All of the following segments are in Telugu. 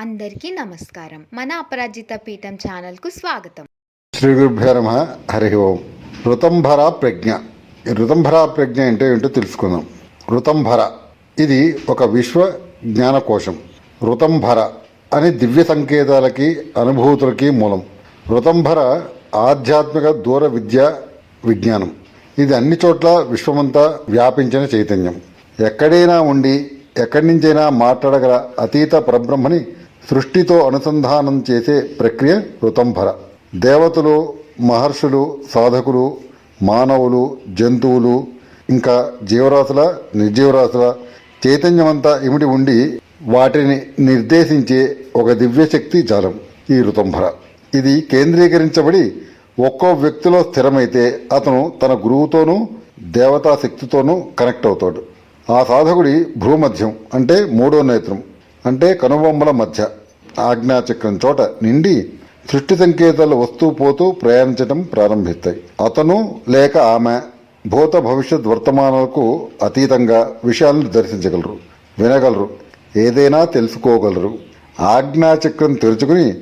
అందరికీ నమస్కారం. మన అపరాజిత పీఠం ఛానల్కు స్వాగతం. శ్రీ గురుభ్యో నమ. హరి ఓం. ఋతంభర ప్రజ్ఞ. ఋతంభర ప్రజ్ఞ అంటే ఏంటో తెలుసుకుందాం. ఋతంభర ఇది ఒక విశ్వ జ్ఞానకోశం. ఋతంభర అని దివ్య సంకేతాలకి అనుభూతులకి మూలం. ఋతంభర ఆధ్యాత్మిక దూర విద్య విజ్ఞానం. ఇది అన్ని చోట్ల విశ్వమంతా వ్యాపించిన చైతన్యం. ఎక్కడైనా ఉండి ఎక్కడి నుంచైనా మాట్లాడగల అతీత పరబ్రహ్మని సృష్టితో అనుసంధానం చేసే ప్రక్రియ ఋతంభర దేవతలు మహర్షులు సాధకులు మానవులు జంతువులు ఇంకా జీవరాశుల నిర్జీవరాశుల చైతన్యమంతా ఇమిడి ఉండి వాటిని నిర్దేశించే ఒక దివ్యశక్తి జాలం ఈ ఋతంభర ఇది కేంద్రీకరించబడి ఒక్కో వ్యక్తిలో స్థిరమైతే అతను తన గురువుతోనూ దేవతా శక్తితోనూ కనెక్ట్ అవుతాడు. ఆ సాధకుడి భూమధ్యం అంటే మూడో నేత్రం. అంటే కనుబొమ్మల మధ్య ఆజ్ఞాచక్రం చోట నిండి సృష్టి సంకేతాలు వస్తూ పోతూ ప్రయాణించడం ప్రారంభిస్తాయి. అతను లేక ఆమె భూత భవిష్యత్ వర్తమానాలకు అతీతంగా విషయాలను దర్శించగలరు వినగలరు ఏదైనా తెలుసుకోగలరు. ఆజ్ఞాచక్రం తెరుచుకుని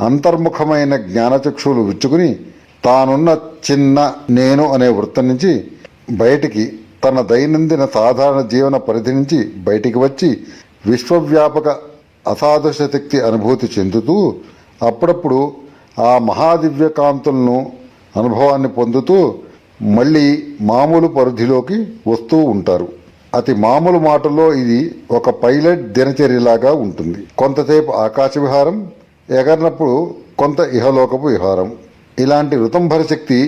అంతర్ముఖమైన జ్ఞానచక్షువులు విచ్చుకుని తానున్న చిన్న నేను అనే వృత్తం నుంచి బయటికి తన దైనందిన సాధారణ జీవన పరిధి నుంచి బయటికి వచ్చి విశ్వవ్యాపక అసాదృశ శక్తి అనుభూతి చెందుతూ అప్పుడప్పుడు ఆ మహాదివ్య కాంతులను అనుభవాన్ని పొందుతూ మళ్ళీ మామూలు పరిధిలోకి వస్తూ ఉంటారు. అతి మామూలు మాటల్లో ఇది ఒక పైలట్ దినచర్యలాగా ఉంటుంది. కొంతసేపు ఆకాశ విహారం ఎగరినప్పుడు కొంత ఇహలోకపు విహారం. ఇలాంటి ఋతంభర శక్తి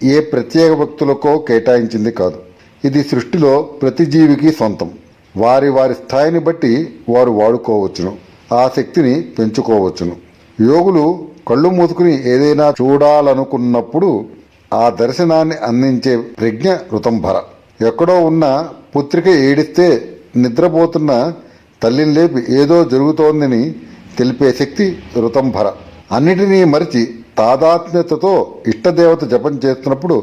ఏ ప్రత్యేక వ్యక్తులకో కేటాయించింది కాదు. ఇది సృష్టిలో ప్రతి జీవికి సొంతం. వారి వారి స్థాయిని బట్టి వారు వాడుకోవచ్చును ఆ శక్తిని పెంచుకోవచ్చును. యోగులు కళ్ళు మూసుకుని ఏదైనా చూడాలనుకున్నప్పుడు ఆ దర్శనాన్ని అందించే ప్రజ్ఞ ఋతంభర ఎక్కడో ఉన్న పుత్రిక ఏడిస్తే నిద్రపోతున్న తల్లిని లేపి ఏదో జరుగుతోందని తెలిపే శక్తి ఋతంభర అన్నిటినీ మరిచి తాదాత్మ్యతతో ఇష్టదేవత జపం చేస్తున్నప్పుడు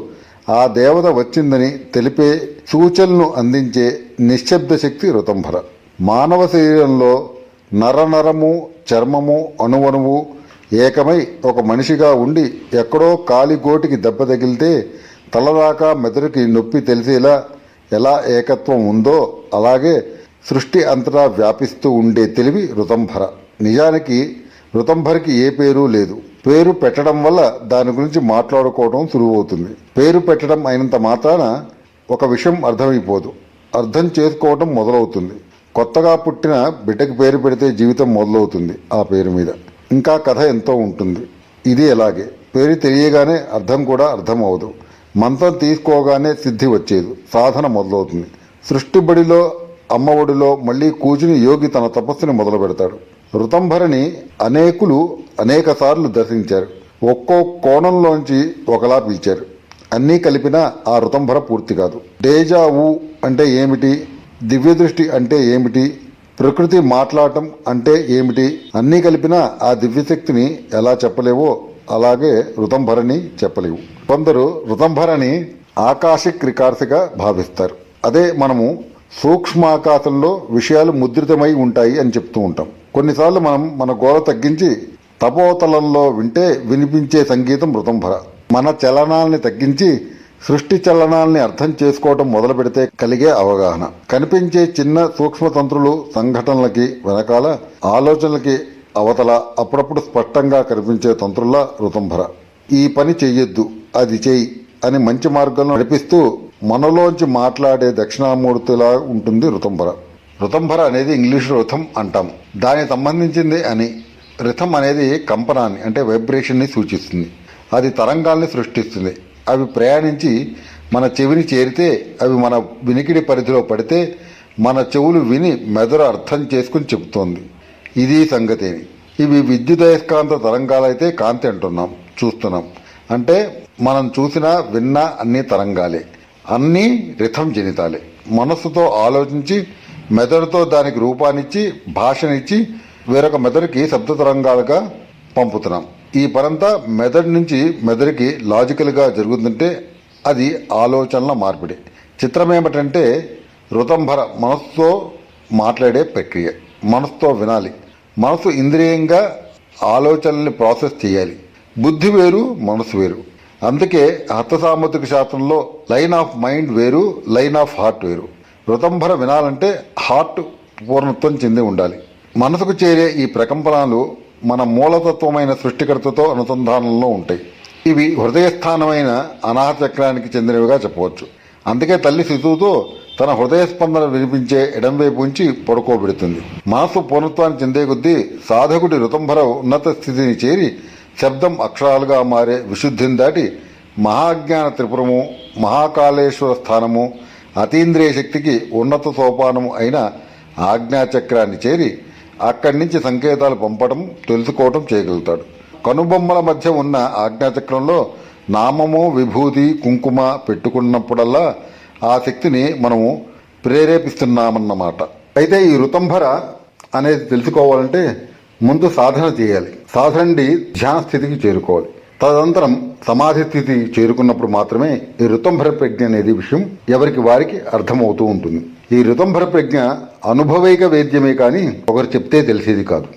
ఆ దేవత వచ్చిందని తెలిపే సూచనలు అందించే నిశ్శబ్ద శక్తి రుతంభర. మానవ శరీరంలో నరనరము చర్మము అణువణువు ఏకమై ఒక మనిషిగా ఉండి ఎక్కడో కాలిగోటికి దెబ్బ తగిలితే తలదాకా మెదడుకి నొప్పి తెలిసేలా ఎలా ఏకత్వం ఉందో అలాగే సృష్టి అంతటా వ్యాపిస్తూ ఉండే తెలివి రుతంభర. నిజానికి ఋతంభరికి ఏ పేరు లేదు. పేరు పెట్టడం వల్ల దాని గురించి మాట్లాడుకోవడం సులువవుతుంది. పేరు పెట్టడం అయినంత మాత్రాన ఒక విషయం అర్థమైపోదు. అర్థం చేసుకోవడం మొదలవుతుంది. కొత్తగా పుట్టిన బిడ్డకి పేరు పెడితే జీవితం మొదలవుతుంది ఆ పేరు మీద. ఇంకా కథ ఎంతో ఉంటుంది. ఇది ఎలాగే? పేరు తెలియగానే అర్థం కూడా అర్థం అవదు మంత్రం తీసుకోగానే సిద్ధి వచ్చేది. సాధన మొదలవుతుంది. సృష్టి బడిలో అమ్మఒడిలో మళ్ళీ కూర్చుని యోగి తన తపస్సుని మొదలు పెడతాడు రుతంభరిని అనేకులు అనేక సార్లు దర్శించారు. ఒక్కో కోణంలోంచి ఒకలా పిలిచారు. అన్నీ కలిపినా ఆ ఋతంభర పూర్తి కాదు. డేజావు అంటే ఏమిటి? దివ్య దృష్టి అంటే ఏమిటి? ప్రకృతి మాట్లాడటం అంటే ఏమిటి? అన్నీ కలిపినా ఆ దివ్యశక్తిని ఎలా చెప్పలేవో అలాగే ఋతంభరని చెప్పలేవు. కొందరు ఋతంభరని ఆకాశిక్ రికార్సిగా భావిస్తారు. అదే మనము సూక్ష్మాకాశంలో విషయాలు ముద్రితమై ఉంటాయి అని చెప్తూ ఉంటాం. కొన్నిసార్లు మనం మన గోడ తగ్గించి తపోతలంలో వింటే వినిపించే సంగీతం మృతంభర మన చలనాల్ని తగ్గించి సృష్టి చలనాల్ని అర్థం చేసుకోవటం మొదలు పెడితే కలిగే అవగాహన. కనిపించే చిన్న సూక్ష్మతంత్రులు సంఘటనలకి వెనకాల ఆలోచనలకి అవతల అప్పుడప్పుడు స్పష్టంగా కనిపించే తంత్రుల రుతంభర ఈ పని చెయ్యొద్దు అది చెయ్యి అని మంచి మార్గంలో నడిపిస్తూ మనలోంచి మాట్లాడే దక్షిణామూర్తిలా ఉంటుంది రుతంభర రుతంభర అనేది ఇంగ్లీష్ రుతం అంటాం. దానికి సంబంధించింది అని రిథం అనేది కంపనాన్ని అంటే వైబ్రేషన్ని సూచిస్తుంది. అది తరంగాల్ని సృష్టిస్తుంది. అవి ప్రయాణించి మన చెవిని చేరితే అవి మన వినికిడి పరిధిలో పడితే మన చెవులు విని మెదడు అర్థం చేసుకుని చెబుతోంది. ఇది సంగతేని. ఇవి విద్యుదయస్కాంత తరంగాలైతే కాంతి అంటున్నాం చూస్తున్నాం. అంటే మనం చూసినా విన్నా అన్ని తరంగాలే. అన్నీ రిథం జనితాలే. మనస్సుతో ఆలోచించి మెదడుతో దానికి రూపాన్నిచ్చి భాషనిచ్చి వేరొక మెదడుకి శబ్ద తరంగాలుగా పంపుతున్నాం. ఈ పరంతా మెదడు నుంచి మెదడుకి లాజికల్గా జరుగుతుంటే అది ఆలోచనల మార్పిడి. చిత్రం ఏమిటంటే రుతంభర మనసుతో మాట్లాడే ప్రక్రియ. మనసుతో వినాలి. మనసు ఇంద్రియంగా ఆలోచనల్ని ప్రాసెస్ చేయాలి. బుద్ధి వేరు మనసు వేరు. అందుకే హస్తసాముద్రిక శాస్త్రంలో లైన్ ఆఫ్ మైండ్ వేరు లైన్ ఆఫ్ హార్ట్ వేరు. రుతంభర వినాలంటే హార్ట్ పూర్ణత్వం చెంది ఉండాలి. మనసుకు చేరే ఈ ప్రకంపనాలు మన మూలతత్వమైన సృష్టికర్తతో అనుసంధానంలో ఉంటాయి. ఇవి హృదయస్థానమైన అనాహత చక్రానికి చెందినవిగా చెప్పవచ్చు. అందుకే తల్లి శిశువుతో తన హృదయ స్పందన వినిపించే ఎడంవైపు ఉంచి పడుకోబెడుతుంది. మనసు పూర్ణత్వాన్ని చెందే కొద్దీ సాధకుడి రుతంభర ఉన్నత స్థితిని చేరి శబ్దం అక్షరాలుగా మారే విశుద్ధిని దాటి మహాజ్ఞాన త్రిపురము మహాకాళేశ్వర స్థానము అతీంద్రియ శక్తికి ఉన్నత సోపానము అయిన ఆజ్ఞాచక్రాన్ని చేరి అక్కడి నుంచి సంకేతాలు పంపడం తెలుసుకోవటం చేయగలుగుతాడు. కనుబొమ్మల మధ్య ఉన్న ఆజ్ఞాచక్రంలో నామము విభూతి కుంకుమ పెట్టుకున్నప్పుడల్లా ఆ శక్తిని మనము ప్రేరేపిస్తున్నామన్నమాట. అయితే ఈ ఋతంభర అనేది తెలుసుకోవాలంటే ముందు సాధన చేయాలి. సాధనండి ధ్యాన స్థితికి చేరుకోవాలి. తదనంతరం సమాధి స్థితి చేరుకున్నప్పుడు మాత్రమే ఈ ఋతంభర ప్రజ్ఞ అనేది విషయం ఎవరికి వారికి అర్థమవుతూ ఉంటుంది. ఈ రుతంభర ప్రజ్ఞ అనుభవైక వేద్యమే కానీ ఒకరు చెప్తే తెలిసేది కాదు.